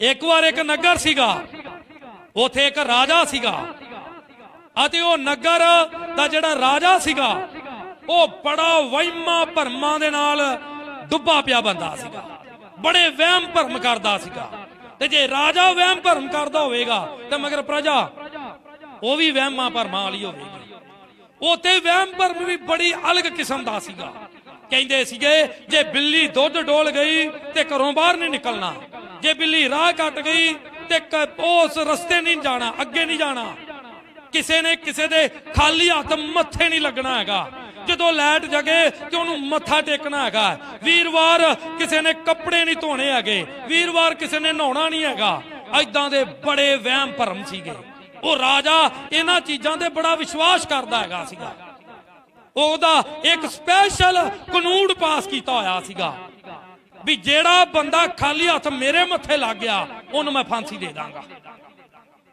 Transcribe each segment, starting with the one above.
ਇੱਕ ਵਾਰ ਇੱਕ ਨਗਰ ਸੀਗਾ। ਉਥੇ ਇੱਕ ਰਾਜਾ ਸੀਗਾ। ਅਤੇ ਉਹ ਨਗਰ ਦਾ ਜਿਹੜਾ ਰਾਜਾ ਸੀਗਾ, ਉਹ ਬੜਾ ਵਹਿਮਾਂ ਭਰਮਾਂ ਦੇ ਨਾਲ ਡੁੱਬਾ ਪਿਆ ਬੰਦਾ ਸੀਗਾ। ਬੜੇ ਵਹਿਮ ਭਰਮ ਕਰਦਾ ਸੀਗਾ। ਤੇ ਜੇ ਰਾਜਾ ਵਹਿਮ ਭਰਮ ਕਰਦਾ ਹੋਵੇਗਾ, ਤੇ ਮਗਰ ਪ੍ਰਜਾ, ਉਹ ਵੀ ਵਹਿਮਾਂ ਭਰਮਾਂ ਵਾਲੀ ਹੋਵੇਗੀ। ਉਥੇ ਵਹਿਮ ਭਰਮ ਵੀ ਬੜੀ ਅਲੱਗ ਕਿਸਮ ਦਾ ਸੀਗਾ। ਕਹਿੰਦੇ ਸੀਗੇ, ਜੇ ਬਿੱਲੀ ਦੁੱਧ ਡੋਲ ਗਈ, ਤੇ ਘਰੋਂ ਬਾਹਰ ਨਹੀਂ ਨਿਕਲਣਾ। ਜੇ ਬਿੱਲੀ ਰਾਹ ਕੱਟ ਗਈ ਤੇ ਉਸ ਰਸਤੇ ਨਹੀਂ ਜਾਣਾ, ਅੱਗੇ ਨਹੀਂ ਜਾਣਾ। ਕਿਸੇ ਨੇ ਕਿਸੇ ਦੇ ਖਾਲੀ ਹੱਥ ਮੱਥੇ ਨਹੀਂ ਲੱਗਣਾ ਹੈਗਾ। ਜਦੋਂ ਲਾਈਟ ਜਗੇ ਤੇ ਉਹਨੂੰ ਮੱਥਾ ਟੇਕਣਾ ਹੈਗਾ। ਵੀਰਵਾਰ ਕਿਸੇ ਨੇ ਕੱਪੜੇ ਨਹੀਂ ਧੋਣੇ ਹੈਗੇ। ਵੀਰਵਾਰ ਕਿਸੇ ਨੇ ਨਹਾਉਣਾ ਨਹੀਂ ਹੈਗਾ। ਐਦਾਂ ਦੇ ਬੜੇ ਵਹਿਮ ਭਰਮ ਸੀਗੇ। ਉਹ ਰਾਜਾ ਇਹਨਾਂ ਚੀਜ਼ਾਂ ਤੇ ਬੜਾ ਵਿਸ਼ਵਾਸ ਕਰਦਾ ਹੈਗਾ ਸੀਗਾ। ਉਹਦਾ ਇੱਕ ਸਪੈਸ਼ਲ ਕਾਨੂੰਨ ਪਾਸ ਕੀਤਾ ਹੋਇਆ ਸੀਗਾ। ਵੀ ਜਿਹੜਾ ਬੰਦਾ ਖਾਲੀ ਹੱਥ ਮੇਰੇ ਮੱਥੇ ਲੱਗ ਗਿਆ, ਉਹਨੂੰ ਮੈਂ ਫਾਂਸੀ ਦੇ ਦਾਂਗਾ।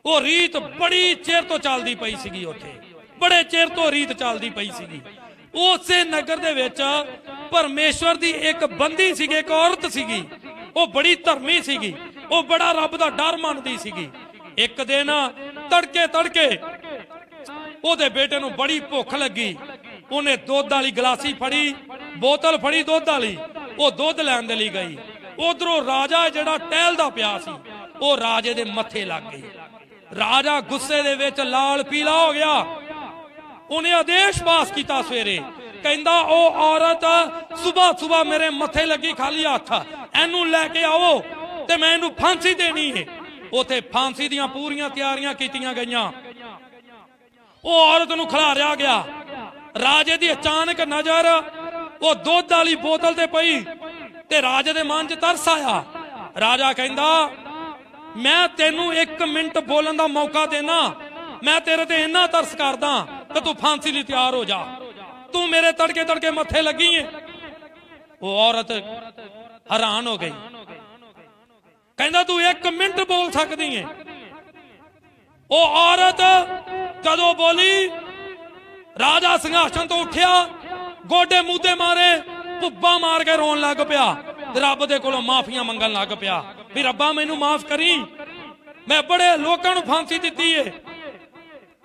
ਉਹ ਰੀਤ ਬੜੀ ਚਿਰ ਤੋਂ ਚੱਲਦੀ ਪਈ ਸੀਗੀ ਉੱਥੇ। ਬੜੇ ਚਿਰ ਤੋਂ ਰੀਤ ਚੱਲਦੀ ਪਈ ਸੀਗੀ। ਉਸੇ ਨਗਰ ਦੇ ਵਿੱਚ ਪਰਮੇਸ਼ਵਰ ਦੀ ਇੱਕ ਬੰਦੀ ਸੀਗੀ, ਇੱਕ ਔਰਤ ਸੀਗੀ। ਉਹ ਬੜੀ ਧਰਮੀ ਸੀਗੀ। ਉਹ ਬੜਾ ਰੱਬ ਦਾ ਡਰ ਮੰਨਦੀ ਸੀਗੀ। ਇੱਕ ਦਿਨ ਤੜਕੇ ਤੜਕੇ ਉਹਦੇ ਬੇਟੇ ਨੂੰ ਬੜੀ ਭੁੱਖ ਲੱਗੀ। ਉਹਨੇ ਦੁੱਧ ਵਾਲੀ ਗਲਾਸੀ ਫੜੀ, ਬੋਤਲ ਫੜੀ ਦੁੱਧ ਵਾਲੀ। ਉਹ ਦੁੱਧ ਲੈਣ ਦੇ ਲਈ ਗਈ। ਉਧਰੋਂ ਰਾਜਾ ਜਿਹੜਾ ਟਹਿਲਦਾ ਪਿਆ ਸੀ, ਉਹ ਰਾਜੇ ਦੇ ਮੱਥੇ ਲੱਗ ਗਈ। ਰਾਜਾ ਗੁੱਸੇ ਦੇ ਵਿੱਚ ਲਾਲ ਪੀਲਾ ਹੋ ਗਿਆ। ਉਹਨੇ ਆਦੇਸ਼ ਪਾਸ ਕੀਤਾ ਸਵੇਰੇ। ਕਹਿੰਦਾ, ਉਹ ਔਰਤ ਸਵੇਰ ਸਵੇਰ ਮੇਰੇ ਮੱਥੇ ਲੱਗੀ ਖਾਲੀ ਹੱਥ। ਇਹਨੂੰ ਲੈ ਕੇ ਆਓ ਤੇ ਮੈਂ ਇਹਨੂੰ ਫਾਂਸੀ ਦੇਣੀ ਹੈ ਉਥੇ ਫਾਂਸੀ ਦੀਆਂ ਪੂਰੀਆਂ ਤਿਆਰੀਆਂ ਕੀਤੀਆਂ ਗਈਆਂ। ਉਹ ਔਰਤ ਨੂੰ ਖਿਲਾਰਿਆ ਗਿਆ। ਰਾਜੇ ਦੀ ਅਚਾਨਕ ਨਜ਼ਰ ਉਹ ਦੁੱਧ ਵਾਲੀ ਬੋਤਲ ਤੇ ਪਈ ਤੇ ਰਾਜੇ ਦੇ ਮਨ 'ਚ ਤਰਸ ਆਇਆ। ਰਾਜਾ ਕਹਿੰਦਾ, ਮੈਂ ਤੈਨੂੰ 1 ਮਿੰਟ ਬੋਲਣ ਦਾ ਮੌਕਾ ਦੇਣਾ। ਮੈਂ ਤੇਰੇ ਤੇ ਇੰਨਾ ਤਰਸ ਕਰਦਾ ਕਿ ਤੂੰ ਫਾਂਸੀ ਲਈ ਤਿਆਰ ਹੋ ਜਾ। ਤੂੰ ਮੇਰੇ ਤੜਕੇ ਤੜਕੇ ਮੱਥੇ ਲੱਗੀ ਏ। ਉਹ ਔਰਤ ਹੈਰਾਨ ਹੋ ਗਈ। ਕਹਿੰਦਾ, ਤੂੰ 1 ਮਿੰਟ ਬੋਲ ਸਕਦੀ ਏ। ਉਹ ਔਰਤ ਕਦੋਂ ਬੋਲੀ, ਰਾਜਾ ਸਿੰਘਾਸਨ ਤੋਂ ਉੱਠਿਆ। ਗੋਡੇ ਮੂਦੇ ਮਾਰੇ ਭੁੱਬਾ ਮਾਰ ਕੇ ਰੋਣ ਲੱਗ ਪਿਆ। ਰੱਬ ਦੇ ਕੋਲੋਂ ਮਾਫੀਆਂ ਮੰਗਣ ਲੱਗ ਪਿਆ। ਵੀ ਰੱਬਾ, ਮੈਨੂੰ ਮਾਫ ਕਰੀ। ਮੈਂ ਬੜੇ ਲੋਕਾਂ ਨੂੰ ਫਾਂਸੀ ਦਿੱਤੀ ਏ।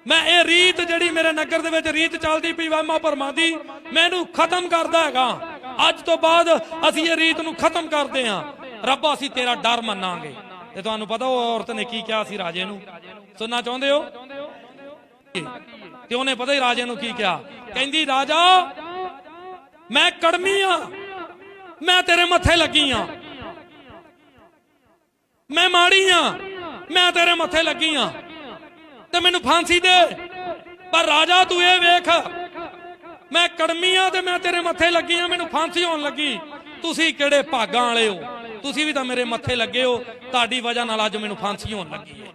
ਮੈਂ ਇਹ ਰੀਤ ਜਿਹੜੀ ਮੇਰੇ ਨਗਰ ਦੇ ਵਿੱਚ ਰੀਤ ਚੱਲਦੀ ਪਈ ਵਹਿਮਾਂ ਭਰਮਾਂ ਦੀ ਮੈਂ ਖਤਮ ਕਰਦਾ ਹੈਗਾ। ਅੱਜ ਤੋਂ ਬਾਅਦ ਅਸੀਂ ਇਹ ਰੀਤ ਨੂੰ ਖਤਮ ਕਰਦੇ ਹਾਂ। ਰੱਬਾ, ਅਸੀਂ ਤੇਰਾ ਡਰ ਮੰਨਾਂਗੇ। ਤੇ ਤੁਹਾਨੂੰ ਪਤਾ ਉਹ ਔਰਤ ਨੇ ਕੀ ਕਿਹਾ ਸੀ ਰਾਜੇ ਨੂੰ? ਸੁਣਨਾ ਚਾਹੁੰਦੇ ਹੋ? ਤੇ ਉਹਨੇ ਪਤਾ ਹੀ ਰਾਜੇ ਨੂੰ ਕੀ ਕਿਹਾ? ਕਹਿੰਦੀ, ਰਾਜਾ ਮੈਂ ਕੜਮੀ ਆ। ਮੈਂ ਤੇਰੇ ਮੱਥੇ ਲੱਗੀ ਆ। ਮੈਂ ਮਾੜੀ ਆ। ਮੈਂ ਤੇਰੇ ਮੱਥੇ ਲੱਗੀ ਆ। ਤੇ ਮੈਨੂੰ ਫਾਂਸੀ ਦੇ। ਪਰ ਰਾਜਾ, ਤੂੰ ਇਹ ਵੇਖ। ਮੈਂ ਕੜਮੀ ਆ ਤੇ ਮੈਂ ਤੇਰੇ ਮੱਥੇ ਲੱਗੀ ਆ। ਮੈਨੂੰ ਫਾਂਸੀ ਹੋਣ ਲੱਗੀ। ਤੁਸੀਂ ਕਿਹੜੇ ਭਾਗਾਂ ਵਾਲੇ ਹੋ? ਤੁਸੀਂ ਵੀ ਤਾਂ ਮੇਰੇ ਮੱਥੇ ਲੱਗੇ ਹੋ। ਤੁਹਾਡੀ ਵਜ੍ਹਾ ਨਾਲ ਅੱਜ ਮੈਨੂੰ ਫਾਂਸੀ ਹੋਣ ਲੱਗੀ ਹੈ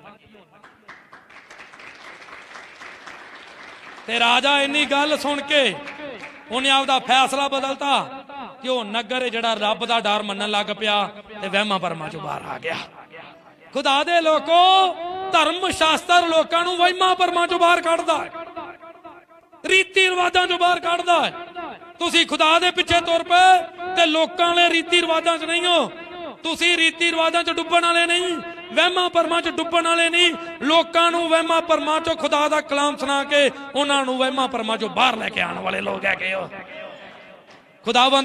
ਤੇ ਰਾਜਾ, ਇੰਨੀ ਗੱਲ ਸੁਣ ਕੇ ਉਹਨੇ ਆਪਦਾ ਫੈਸਲਾ ਬਦਲਤਾ ਕਿ ਉਹ ਨਗਰ ਜਿਹੜਾ ਰੱਬ ਦਾ ਡਰ ਮੰਨਣ ਲੱਗ ਪਿਆ ਤੇ ਵਹਿਮਾਂ ਭਰਮਾਂ ਚੋਂ ਬਾਹਰ ਆ ਗਿਆ। ਖੁਦਾ ਦੇ ਲੋਕੋ ਧਰਮ ਸ਼ਾਸਤਰ ਲੋਕਾਂ ਨੂੰ ਵਹਿਮਾਂ ਭਰਮਾਂ ਚੋਂ ਬਾਹਰ ਕੱਢਦਾ ਹੈ। ਰੀਤੀ ਰਿਵਾਜਾਂ ਚੋਂ ਬਾਹਰ ਕੱਢਦਾ ਹੈ। ਤੁਸੀਂ ਖੁਦਾ ਦੇ ਪਿੱਛੇ ਤੁਰ ਪਏ ਤੇ ਲੋਕਾਂ ਵਾਲੇ ਰੀਤੀ ਰਿਵਾਜਾਂ 'ਚ ਨਹੀਂ ਹੋ। ਤੁਸੀਂ ਰੀਤੀ ਰਿਵਾਜਾਂ 'ਚ ਡੁੱਬਣ ਵਾਲੇ ਨਹੀਂ। ਵਹਿਮਾਂ ਭਰਮਾਂ 'ਚ ਡੁੱਬਣ ਵਾਲੇ ਨਹੀਂ। ਲੋਕਾਂ ਨੂੰ ਵਹਿਮਾਂ ਭਰਮਾਂ 'ਚੋਂ ਖੁਦਾ ਦਾ ਕਲਾਮ ਸੁਣਾ ਕੇ, ਉਹਨਾਂ ਨੂੰ ਵਹਿਮਾਂ ਭਰਮਾਂ 'ਚੋਂ ਬਾਹਰ ਲੈ ਕੇ ਆਉਣ ਵਾਲੇ ਲੋਕ ਹੈਗੇ ਹੋ। ਖੁਦਾਵੰਦ